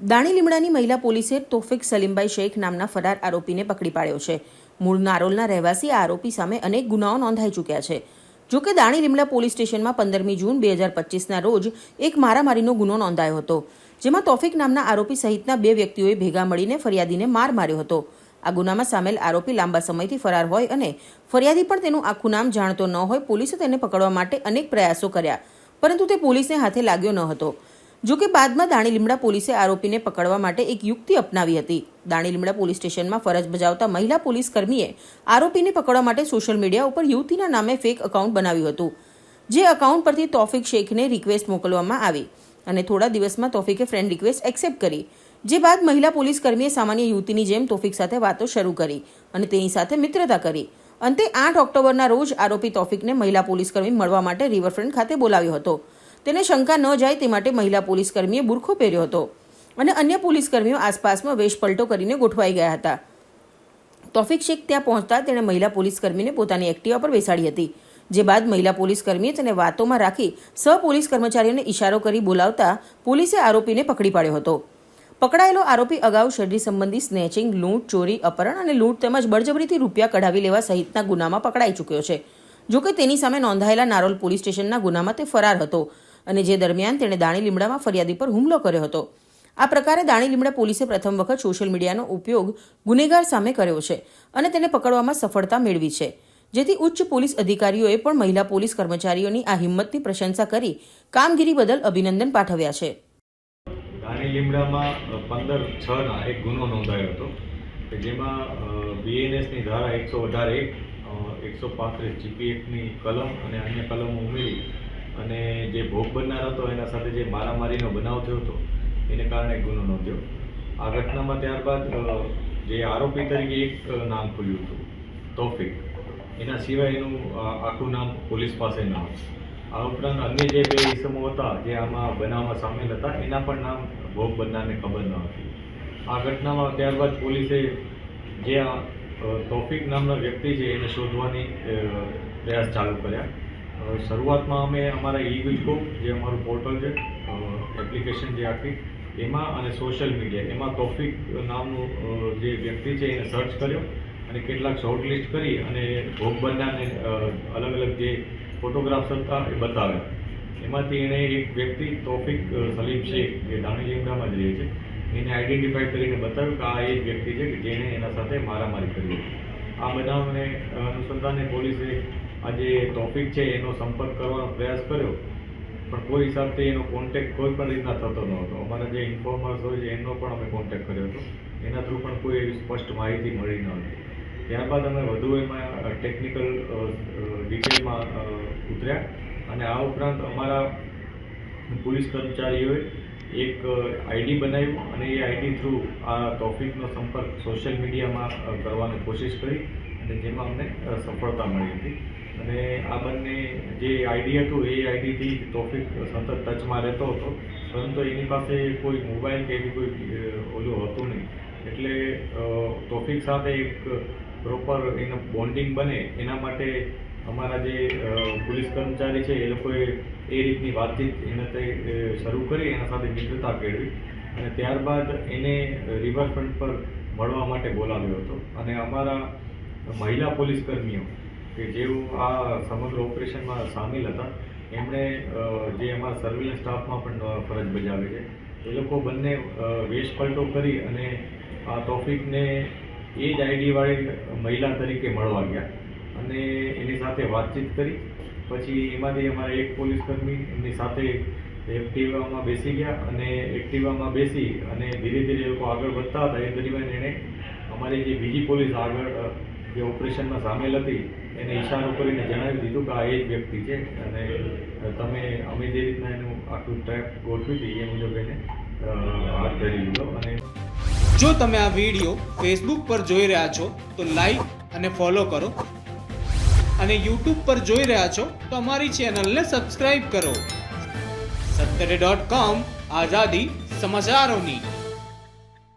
દાણી લીમડાની મહિલા પોલીસે તોફિક સલીમભાઈ શેખ નામના ફરાર આરોપીને પકડી પાડ્યો છે. મૂળ નારોલના રહેવાસી આ આરોપી સામે અનેક ગુનાઓ નોંધાઈ ચૂક્યા છે. જોકે દાણી લીમડા પોલીસ સ્ટેશનમાં પંદરમી જૂન બે હજાર પચીસના રોજ એક મારામારીનો ગુનો નોંધાયો હતો, જેમાં તોફિક નામના આરોપી સહિતના બે વ્યક્તિઓએ ભેગા મળીને ફરિયાદીને માર માર્યો હતો. આ ગુનામાં સામેલ આરોપી લાંબા સમયથી ફરાર હોય અને ફરિયાદી પણ તેનું આખું નામ જાણતો ન હોય, પોલીસે તેને પકડવા માટે અનેક પ્રયાસો કર્યા, પરંતુ તે પોલીસને હાથે લાગ્યો ન હતો. જો કે બાદમાં દાણી લીમડા પોલીસે આરોપીને પકડવા માટે એક યુક્તિ અપનાવી હતી. દાણી લીમડા પોલીસ સ્ટેશનમાં ફરજ બજાવતા મહિલા પોલીસ કર્મીએ આરોપીને પકડવા માટે સોશિયલ મીડિયા ઉપર યુવતીના નામે ફેક અકાઉન્ટ બનાવ્યું હતું, જે અકાઉન્ટ પરથી તોફિક શેખને રિક્વેસ્ટ મોકલવામાં આવી અને થોડા દિવસમાં તોફિકે ફ્રેન્ડ રિક્વેસ્ટ એક્સેપ્ટ કરી. જે બાદ મહિલા પોલીસ કર્મીએ સામાન્ય યુવતીની જેમ તોફિક સાથે વાતો શરૂ કરી અને તેની સાથે મિત્રતા કરી. અંતે આઠ ઓક્ટોબરના રોજ આરોપી તોફિકને મહિલા પોલીસ કર્મી મળવા માટે રિવરફ્રન્ટ ખાતે બોલાવ્યો હતો. તેને શંકા ન જાય તે માટે મહિલા પોલીસ કર્મીએ બુરખો પહેર્યો હતો અને અન્ય પોલીસ કર્મીઓ આસપાસમાં વેશપલટો કરીને ગોઠવાઈ ગયા હતા. તોફિક શેખ ત્યાં પહોંચતા તેણે મહિલા પોલીસ કર્મીને પોતાની એક્ટિવા પર બેસાડી હતી, જે બાદ મહિલા પોલીસ કર્મીએ તેને વાતોમાં રાખી સહ પોલીસ કર્મચારીઓને ઇશારો કરી બોલાવતા પોલીસે આરોપીને પકડી પાડ્યો હતો. પકડાયેલો આરોપી અગાઉ શરીર સંબંધી સ્નેચિંગ, લૂંટ, ચોરી, અપહરણ અને લૂંટ તેમજ બળજબરીથી રૂપિયા કઢાવી લેવા સહિતના ગુનામાં પકડાઈ ચૂક્યો છે. જોકે તેની સામે નોંધાયેલા નારોલ પોલીસ સ્ટેશનના ગુનામાં તે ફરાર હતો. અને જે દરમિયાન તેણે દાણી લીમડામાં ફરિયાદી પર હુમલો કર્યો હતો. આ પ્રકારે દાણી લીમડા પોલીસે પ્રથમ વખત સોશિયલ મીડિયાનો ઉપયોગ ગુનેગાર સામે કર્યો છે અને તેને પકડવામાં સફળતા મેળવી છે. જેથી ઉચ્ચ પોલીસ અધિકારીઓએ પણ મહિલા પોલીસ કર્મચારીઓની આ હિંમતની પ્રશંસા કરી કામગીરી બદલ અભિનંદન પાઠવ્યા છે. દાણી લીમડામાં પંદર છના એક ગુનો નોંધાયો હતો જેમાં બીએનએસની ધારા એકસો અઢાર એક એકસો પાંત્રીસ જીપીએફની કલમ અને અન્ય કલમો ઉમેરી અને જે ભોગ બનનાર હતો, એના સાથે જે મારામારીનો બનાવ થયો હતો, એને કારણે ગુનો નોંધ્યો. આ ઘટનામાં ત્યારબાદ જે આરોપી તરીકે એક નામ ખુલ્યું હતું, તોફિક. એના સિવાય એનું આખું નામ પોલીસ પાસે ન આ ઉપરાંત અન્ય જે બે ઇસમો હતા, જે આમાં બનાવમાં સામેલ હતા, એના પણ નામ ભોગ બનનારને ખબર ન હતી. આ ઘટનામાં ત્યારબાદ પોલીસે જે આ તોફિક નામના વ્યક્તિ છે, એને શોધવાની પ્રયાસ ચાલુ કર્યા. શરૂઆતમાં અમે અમારા ઈ વિલકો જે અમારું પોર્ટલ છે એપ્લિકેશન જે આખી, એમાં અને સોશિયલ મીડિયા એમાં તોફિક નામનું જે વ્યક્તિ છે એને સર્ચ કર્યો અને કેટલાક શોર્ટલિસ્ટ કરી અને ભોગ બનનારને અલગ અલગ જે ફોટોગ્રાફ્સ હતા એ બતાવ્યા. એમાંથી એણે એક વ્યક્તિ તોફિક સલીમ શેખ, જે દાણી લીમડામાં જ રહે છે, એને આઈડેન્ટિફાઈ કરીને બતાવ્યું કે આ એ વ્યક્તિ છે કે જેણે એના સાથે મારામારી કરી આ બનાવને અનુસંધાને પોલીસે આજે ટોપિક છે, એનો સંપર્ક કરવાનો પ્રયાસ કર્યો. પણ કોઈ હિસાબથી એનો કોન્ટેક્ટ કોઈ પણ રીતના થતો ન હતો. અમારા જે ઇન્ફોર્મર્સ હોય છે, એનો પણ અમે કોન્ટેક્ટ કર્યો હતો. એના થ્રુ પણ કોઈ એવી સ્પષ્ટ માહિતી મળી ન હતી. ત્યારબાદ અમે વધુ એમાં ટેકનિકલ ડિટેલમાં ઉતર્યા. અને આ ઉપરાંત અમારા પોલીસ કર્મચારીઓએ એક આઈડી બનાવ્યું અને એ આઈડી થ્રુ આ ટોપિકનો સંપર્ક સોશિયલ મીડિયામાં કરવાની કોશિશ કરી. અને જેમાં અમને સફળતા મળી હતી. અને આ બંને જે આઈડી હતું, એ આઈડીથી ટોપિક સતત ટચમાં રહેતો હતો. પરંતુ એની પાસે કોઈ મોબાઈલ કે એવી કોઈ ઓલું હતું નહીં. એટલે તોફિક સાથે એક પ્રોપર એનું બોન્ડિંગ બને, એના માટે અમારા જે પોલીસ કર્મચારી છે, એ લોકોએ એ રીતની વાતચીત એને તે શરૂ કરી, એના સાથે મિત્રતા કેળવી અને ત્યારબાદ એને રિવરફ્રન્ટ પર મળવા માટે બોલાવ્યો હતો. અને અમારા મહિલા પોલીસ કર્મીઓ કે જેઓ આ સમગ્ર ઓપરેશનમાં સામેલ હતા, એમણે જે અમારા સર્વેલન્સ સ્ટાફમાં પણ ફરજ બજાવે છે. એ લોકો બંને વેશપલટો વેશ પલટો કરી અને આ તોફિકને એ જ આઈડીવાળી મહિલા તરીકે મળવા ગયા અને એની સાથે વાતચીત કરી. પછી એમાંથી અમારા એક પોલીસ કર્મી એમની સાથે એક્ટિવામાં બેસી ગયા અને એક્ટિવામાં બેસી અને ધીરે ધીરે લોકો આગળ વધતા હતા. એ દરમિયાન એણે અમારી જે બીજી પોલીસ આગળ જે ઓપરેશનમાં સામેલ હતી એને ઈશારો કરીને જણાવી દીધું કે આ એ જ વ્યક્તિ છે અને તમે અમે જે રીતના એનું આખું ટ્રેપ ગોઠવી હતી એ મુજબ એને હાથ ધરી લીધો અને જો તમે આ વીડિયો ફેસબુક પર જોઈ રહ્યા છો, તો લાઈક અને ફોલો કરો. અને યુટ્યુબ પર જોઈ રહ્યા છો, તો અમારી ચેનલને સબસ્ક્રાઇબ કરો. સત્તરે ડોટ કોમ આઝાદી સમાચારોની.